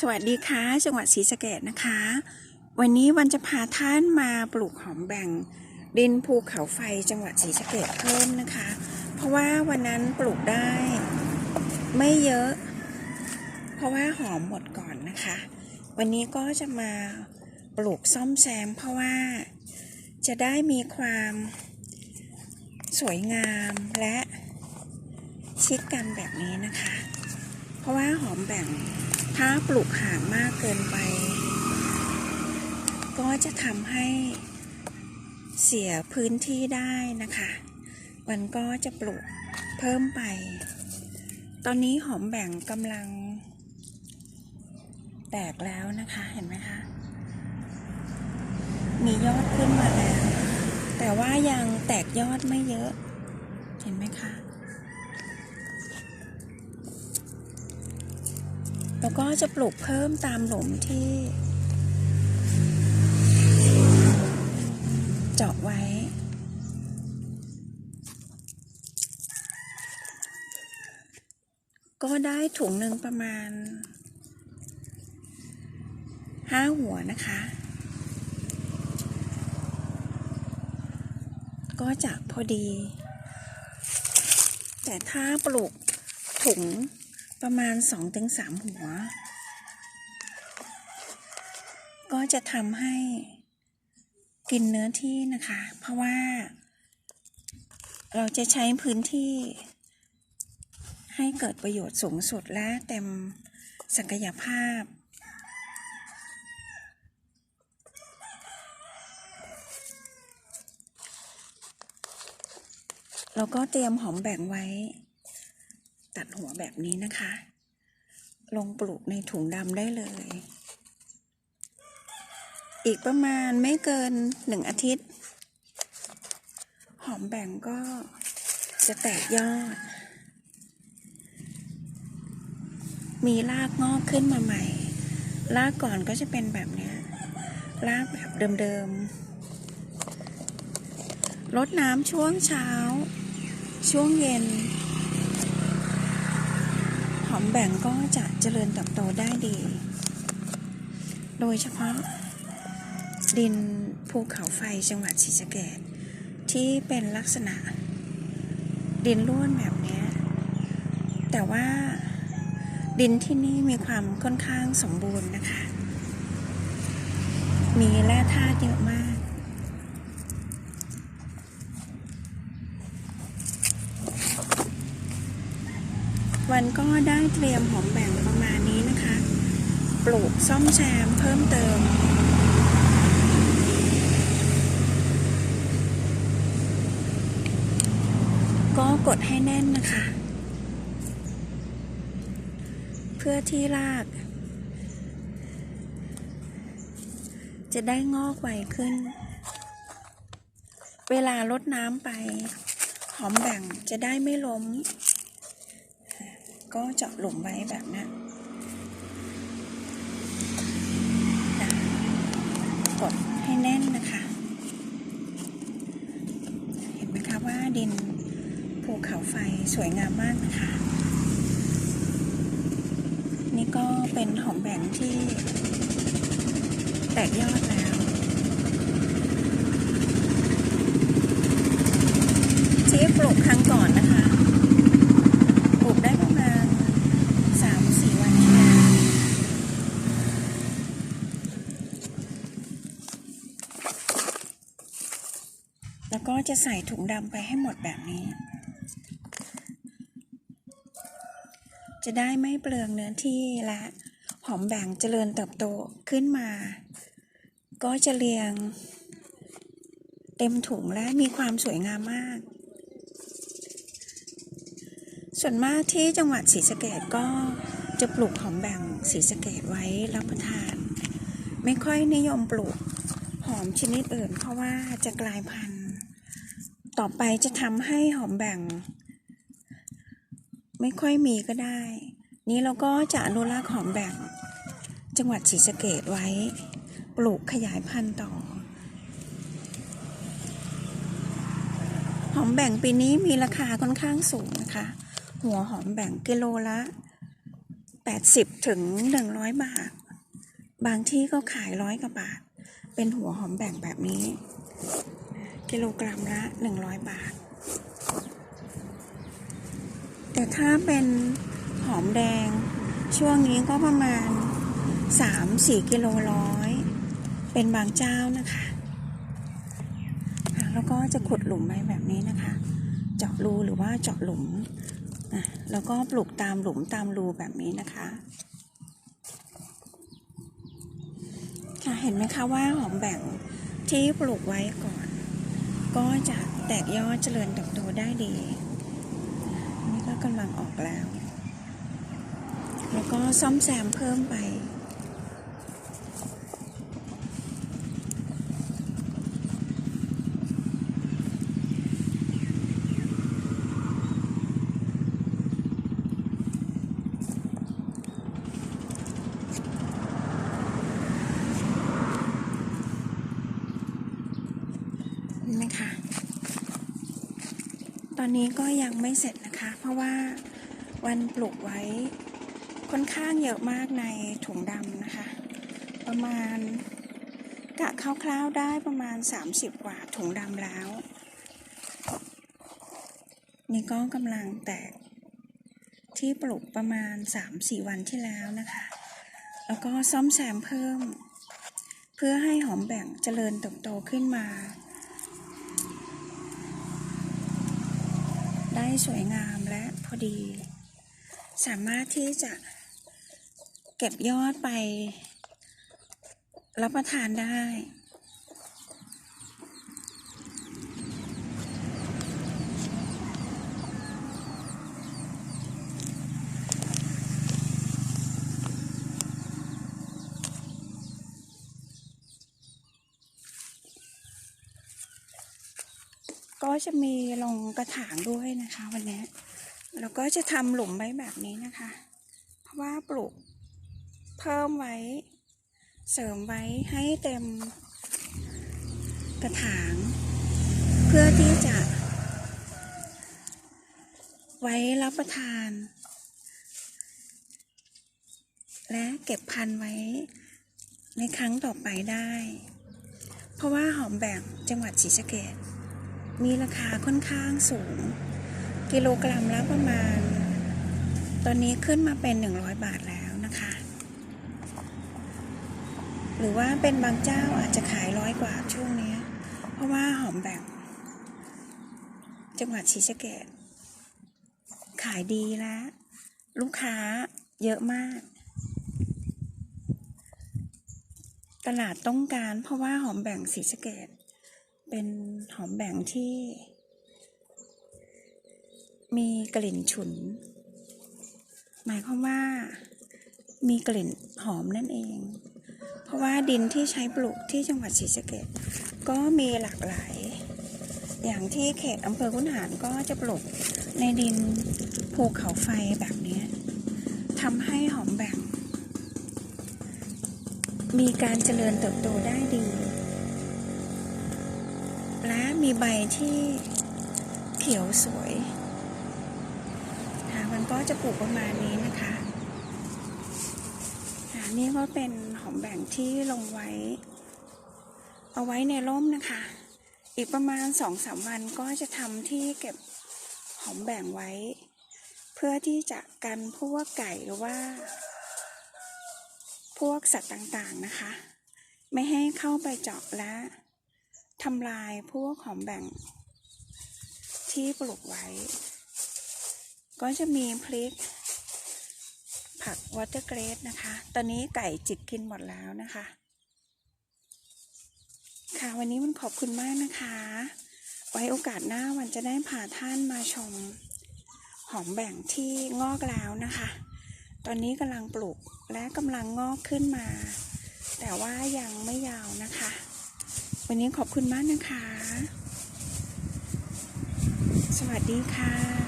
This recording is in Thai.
สวัสดีค่ะ จังหวัดศรีสะเกดนะคะ วันนี้วันจะพาท่านมาปลูกหอมแบ่ง ดินภูเขาไฟจังหวัดศรีสะเกดเพิ่มนะคะ เพราะว่าวันนั้นปลูกได้ ไม่เยอะ เพราะว่าหอมหมดก่อนนะคะ วันนี้ก็จะมาปลูกซ่อมแซม เพราะว่าจะได้มีความสวยงามและชิดกันแบบนี้นะคะ เพราะว่าหอมแบ่ง ถ้าปลูกห่างมากเกินไป ก็จะทำให้เสียพื้นที่ได้นะคะ มันก็จะปลูกเพิ่มไป ตอนนี้หอมแบ่งกำลัง แตกแล้วนะคะเห็นไหมคะ มียอดขึ้นมาแล้ว แต่ว่ายังแตกยอดไม่เยอะ เห็นไหมคะ แล้วก็จะปลูกเพิ่มตามหลุมที่ เจาะไว้ ก็ได้ถุงหนึ่งประมาณห้าหัวนะคะ ก็จะพอดี แต่ถ้าปลูกถุง ประมาณ 2-3 หัว ก็จะทำให้กินเนื้อที่นะคะ เพราะว่า เราจะใช้พื้นที่ ให้เกิดประโยชน์สูงสุดและเต็มศักยภาพเราก็เตรียมหอมแบ่งไว้ ตัดหัวแบบนี้นะคะ ลงปลูกในถุงดำได้เลย อีกประมาณไม่เกินหนึ่งอาทิตย์ หอมแบ่งก็จะแตกยอด มีรากงอกขึ้นมาใหม่ รากก่อนก็จะเป็นแบบนี้ รากแบบเดิมๆรดน้ำช่วงเช้า ช่วงเย็น อมแบ่งก็จะเจริญเติบโตได้ดี โดยเฉพาะ ดินภูเขาไฟจังหวัดศรีสะเกดที่เป็นลักษณะ ดินร่วนแบบนี้ แต่ว่าดินที่นี่มีความค่อนข้างสมบูรณ์นะคะ มีแร่ธาตุเยอะมาก วันก็ได้เตรียมหอมแบ่งประมาณนี้นะคะ ปลูกซ่อมแซมเพิ่มเติม ก็กดให้แน่นนะคะ เพื่อที่ราก จะได้งอกไวขึ้น เวลารดน้ำไป หอมแบ่งจะได้ไม่ล้ม ก็เจาะหลุมไว้แบบนั้นะกดให้แน่นนะคะ เห็นไหมคะว่าดินภูเขาไฟสวยงามมากนะคะ นี่ก็เป็นหอมแบ่งที่แตกยอดแล้ว ที่ปลูกครั้งก่อนนะคะ ปลูกได้ประมาณสามสี่วันที่แล้วแล้วก็ จะใส่ถุงดำไปให้หมดแบบนี้ จะได้ไม่เปลืองเนื้อที่และหอมแบ่งเจริญเติบโตขึ้นมา ก็จะเรียง เต็มถุงและมีความสวยงามมาก ส่วนมากที่จังหวัดศรีสะเกดก็จะปลูกหอมแบ่งศรีสะเกดไว้รับประทาน ไม่ค่อยนิยมปลูกหอมชนิดอื่นเพราะว่าจะกลายพันธุ์ ต่อไปจะทำให้หอมแบ่ง ไม่ค่อยมีก็ได้ นี้เราก็จะอนุรักษ์หอมแบ่ง จังหวัดศรีสะเกดไว้ ปลูกขยายพันธุ์ต่อ หอมแบ่งปีนี้มีราคาค่อนข้างสูงนะคะ หัวหอมแบ่งกิโลละ 80ถึง100 บาท บางที่ก็ขายร้อยกว่าบาท เป็นหัวหอมแบ่งแบบนี้ กิโลกรัมละ 100 บาท แต่ถ้าเป็นหอมแดง ช่วงนี้ก็ประมาณ 3-4 กิโลร้อย เป็นบางเจ้านะคะ แล้วก็จะขุดหลุมไว้แบบนี้นะคะ เจาะรูหรือว่าเจาะหลุม แล้วก็ปลูกตามหลุมตามรูแบบนี้นะคะค่ะเห็นไหมคะว่าหอมแบ่งที่ปลูกไว้ก่อน ก็จะแตกยอดเจริญเติบโตได้ดี นี่ก็กำลังออกแล้ว แล้วก็ซ่อมแซมเพิ่มไป นะคะ ตอนนี้ก็ยังไม่เสร็จนะคะ เพราะว่าวันปลูกไว้ค่อนข้างเยอะมากในถุงดำนะคะ ประมาณกะคร่าวๆได้ประมาณ 30 กว่าถุงดำแล้ว นี่ก็กำลังแตกที่ปลูกประมาณ 3-4 วันที่แล้วนะคะ แล้วก็ซ่อมแซมเพิ่ม เพื่อให้หอมแบ่งเจริญเติบโตขึ้นมา ได้ สวยงามและพอดี สามารถที่จะเก็บยอดไปรับประทานได้ ก็จะมีลงกระถางด้วยนะคะ วันนี้แล้วก็จะทำหลุมไว้แบบนี้นะคะ เพราะว่าปลูกเพิ่มไว้ เสริมไว้ให้เต็มกระถาง เพื่อที่จะ ไว้รับประทาน และเก็บพันธุ์ไว้ในครั้งต่อไปได้ เพราะว่าหอมแบ่งจังหวัดศรีสะเกษ มีราคาค่อนข้างสูง กิโลกรัมละประมาณ ตอนนี้ขึ้นมาเป็น 100 บาทแล้วนะคะ หรือว่าเป็นบางเจ้าอาจจะขายร้อยกว่าช่วงนี้ เพราะว่าหอมแบ่งจังหวัดศรีสะเกษขายดีแล้ว ลูกค้าเยอะมาก ตลาดต้องการเพราะว่าหอมแบ่งศรีสะเกษ เป็นหอมแบ่งที่ มีกลิ่นฉุน หมายความว่ามีกลิ่นหอมนั่นเอง เพราะว่าดินที่ใช้ปลูกที่จังหวัดศรีสะเกษก็มีหลากหลาย อย่างที่เขตอำเภอคุนหารก็จะปลูกในดินภูเขาไฟแบบนี้ทำให้หอมแบ่ง มีการเจริญเติบโตได้ดี และมีใบที่เขียวสวยมันก็จะปลูกประมาณนี้นะคะนี่ก็เป็นหอมแบ่งที่ลงไว้ เอาไว้ในร่มนะคะ อีกประมาณสองสามวันก็จะทำที่เก็บหอมแบ่งไว้ เพื่อที่จะกันพวกไก่หรือว่า พวกสัตว์ต่างๆนะคะ ไม่ให้เข้าไปเจาะและ ทำลายพวกหอมแบ่ง ที่ปลูกไว้ ก็จะมีพริก ผักวอเตอร์เกรดนะคะ ตอนนี้ไก่จิกกินหมดแล้วนะคะ ค่ะวันนี้มันขอบคุณมากนะคะ ไว้โอกาสหน้าวันจะได้พาท่านมาชม หอมแบ่งที่งอกแล้วนะคะ ตอนนี้กำลังปลูกและกำลังงอกขึ้นมา แต่ว่ายังไม่ยาวนะคะ วันนี้ขอบคุณมากนะคะ สวัสดีค่ะ